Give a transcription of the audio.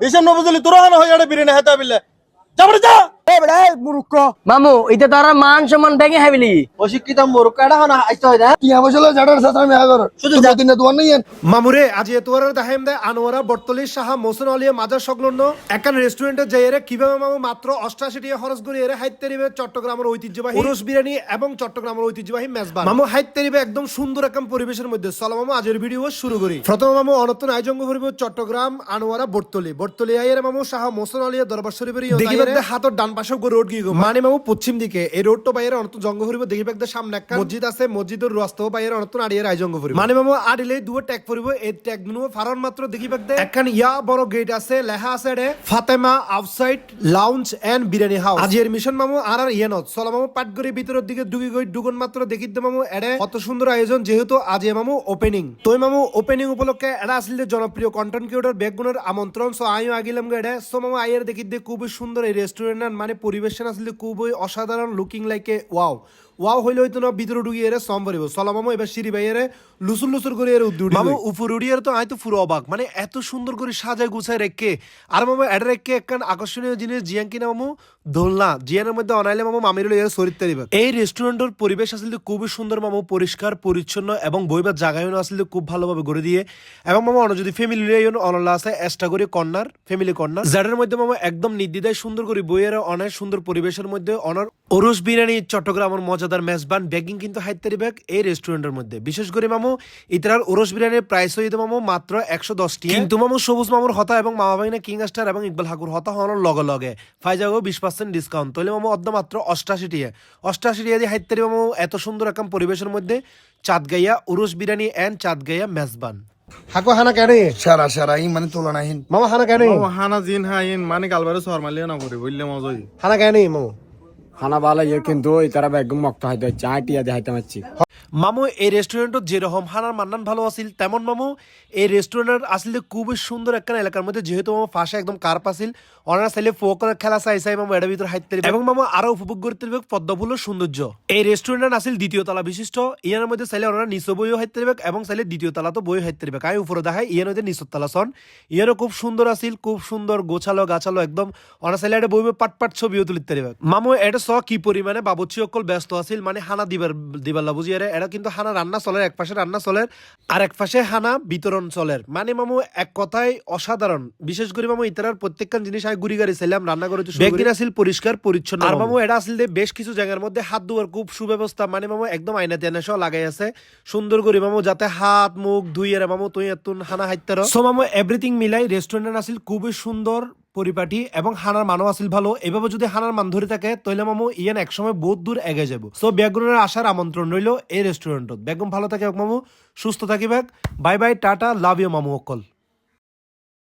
হিসাব না বুঝলি তোরা হয়ে যাবে বিরিয়ানি হাতে বিলে যা! এ বেড়া মুরুক্ক। মামু এটা তো আর মান সম্মান ভেঙে হাবিলি। অশিক্ষিত মূর্খ এটা হনা আইতে হয় না। সাথে আমি আগর। শুধু না নাই মামুরে আজ এতোয়ার দাহেম দে আনোয়ারা বর্তলি সাহা মোসন আলিয়া মাজার সংলগ্ন একান রেস্টুরেন্টে যাই এরে কীভাবে মামু মাত্র অষ্টাশি টাকা খরচ করে এরে হাইতেরিবে চট্টগ্রামের ঐতিহ্যবাহী উরস বিরিয়ানি এবং চট্টগ্রামের ঐতিহ্যবাহী মেজবান। মামু হাইতেরিবে একদম সুন্দর একদম পরিবেশের মধ্যে। চলো মামু আজের ভিডিও শুরু করি। প্রথম মামু অনতন আয়োজন করিব চট্টগ্রাম আনোয়ারা বর্তলি বর্তলি আইয়ের মামু সাহা মোসন আলিয়া দরবার শরীফের দেখি বাদে হাতর ডান পাশে রোড গিয়ে মানে মামু পশ্চিম দিকে এই রোডটা বাইরে অনত জঙ্গ করিব দেখি বাদে সামনে একটা মসজিদ আছে মসজিদের রাস্তাও বাইরে অনতন আড়িয়ার জঙ্গ করিব মানে মামু আড়িলে দুটো ট্যাগ করিব এই ট্যাগগুলো ফারন মাত্র দেখি বাদে একখান ইয়া বড় গেট আছে লেখা আছে রে Fatema outside lounge and biryani house আজির মিশন মামু আর আর ইয়েনত চলো মামু পাটগড়ি ভিতরের দিকে ঢুকি গই দুগুন মাত্র দেখি দে মামু এডে কত সুন্দর আয়োজন যেহেতু আজ এ মামু ওপেনিং তোই মামু ওপেনিং উপলক্ষে এটা আসলে জনপ্রিয় কন্টেন্ট ক্রিয়েটর বেগুনের আমন্ত্রণ সো আমিও আগিলাম গো এডে। সো মামু আইয়ের দেখি দে খুবই সুন্দর এই রেস্টুরেন্ট মানে পরিবেশন আসলে খুবই অসাধারণ লুকিং লাইকে ওয়াও ওয়াও হইলে হইতো না ভিতরে ঢুকিয়ে এরে সম পারিব। চলো মামু এবার সিঁড়ি বাইরে লুসুর লুসুর করে এর উদ্দুড়ি মামু উপর উড়িয়ে তো আই তো পুরো অবাক। মানে এত সুন্দর করে সাজায় গুছায় রেখে। আর মামু এটা রেখে একখান আকর্ষণীয় জিনিস জিয়ান কিনা মামু? দোলনা। জিয়ানের মধ্যে অনাইলে মামু মামির এর শরীর তারিবে এই রেস্টুরেন্টের পরিবেশ আসলে খুবই সুন্দর মামু পরিষ্কার পরিচ্ছন্ন এবং বইবার জায়গায়ও আসলে খুব ভালোভাবে গড়ে দিয়ে। এবং মামু অন যদি ফ্যামিলি অনলা আছে এক্সট্রা করে কর্নার ফ্যামিলি কর্নার। যাদের মধ্যে মামু একদম নির্দ্বিধায় সুন্দর করে বইয়ের অনেক সুন্দর পরিবেশের মধ্যে অনার ওরস বিরিয়ানি চট্টগ্রামের মজাদার মেজবান বেগিং কিন্তু হাইতারি ব্যাগ এই রেস্টুরেন্টের মধ্যে। বিশেষ করে মামু ইতরার ওরস বিরিয়ানির প্রাইস হইতে মামু মাত্র একশো দশটি কিন্তু মামু সবুজ মামুর হতা এবং মামা ভাইনা কিং স্টার এবং ইকবাল হাকুর হতা হওয়ার লগে লগে ফাইজাগো বিশ পার্সেন্ট ডিসকাউন্ট তাহলে মামু অর্ধ মাত্র অষ্টাশি টিয়া অষ্টাশি টিয়া দিয়ে হাইতারি মামু এত সুন্দর একদম পরিবেশের মধ্যে চাঁদগাইয়া উরস বিরিয়ানি এন্ড চাঁদগাইয়া মেজবান। হাকো হানা কেন সারা সারা ই মানে তুলনাহীন। মামা হানা কেন হানা জিন হাইন মানে গালবারে সর মালিয়া না করে বললে মজাই হানা কেন মামু? খানা ভালো ইয়ে কিন্তু তারা একদম মক্ত হয়তো চা টিয়া দেখাইতে পারছি মামু, এই রেস্টুরেন্টত যেরকম হানার মান্নান ভালো আছিল, তেমন মামু, এই রেস্টুরেন্টের আসলে খুবই সুন্দর একটা এলাকার মধ্যে, যেহেতু মামু ফাঁসে একদম কার্প আছিল অনার চাইলে ফোকরের খেলা চাই চাই মামু, এটার ভিতরে হাইতে এবং মামু, আরও উপভোগ করতে পারবে পদ্মফুলের সৌন্দর্য। এই রেস্টুরেন্টের আসল দ্বিতীয় তলা বিশিষ্ট, ইয়ার মধ্যে চাইলে ওনারা নিচে বইও হাইতে পারবে এবং চাইলে দ্বিতীয় তলা তো বই হাইতে পারবে। কাই উপরে দেখায়, ইয়ার মধ্যে নিচের তলা সন। ইয়ারও খুব সুন্দর আছিল, খুব সুন্দর গোছালো গাছালো একদম অনার চাইলে এটা বইবে পাট পাট ছবিও তুলিতে পারবে। মামু, এটা কি পরিমাণে বাবুচি অকল ব্যস্ত আছিল মানে হানা দিবার দিবার বুঝি আরে এটা কিন্তু হানা রান্না চলের এক পাশে রান্না চলের আর এক পাশে হানা বিতরণ চলের। মানে মামু এক কথায় অসাধারণ। বিশেষ করে মামু ইতারার প্রত্যেকখান জিনিস আমি গুড়ি গাড়ি ছিলাম রান্না করে। বেগিন আছিল পরিষ্কার পরিচ্ছন্ন আর মামু। এটা আসলে বেশ কিছু জায়গার মধ্যে হাত ধোয়ার খুব সুব্যবস্থা। মানে মামু একদম আইনা তেনা সহ লাগাই আছে। সুন্দর করে মামু যাতে হাত মুখ ধুইয়ে মামু তুই এতুন হানা হাইতার সো মামু এভরিথিং মিলাই রেস্টুরেন্ট আছিল খুবই সুন্দর পরিপাটি এবং হানার মানও আসিল ভালো। এভাবে যদি হানার মান ধরে থাকে, তাহলে মামু ইয়ান একসময় বহুত দূর এগে যাব। সো বেগুনের আসার আমন্ত্রণ রইল এই রেস্টুরেন্টত। বেগম ভালো থাকে মামু, সুস্থ থাকিবেক। Bye bye tata love you মামু অকল।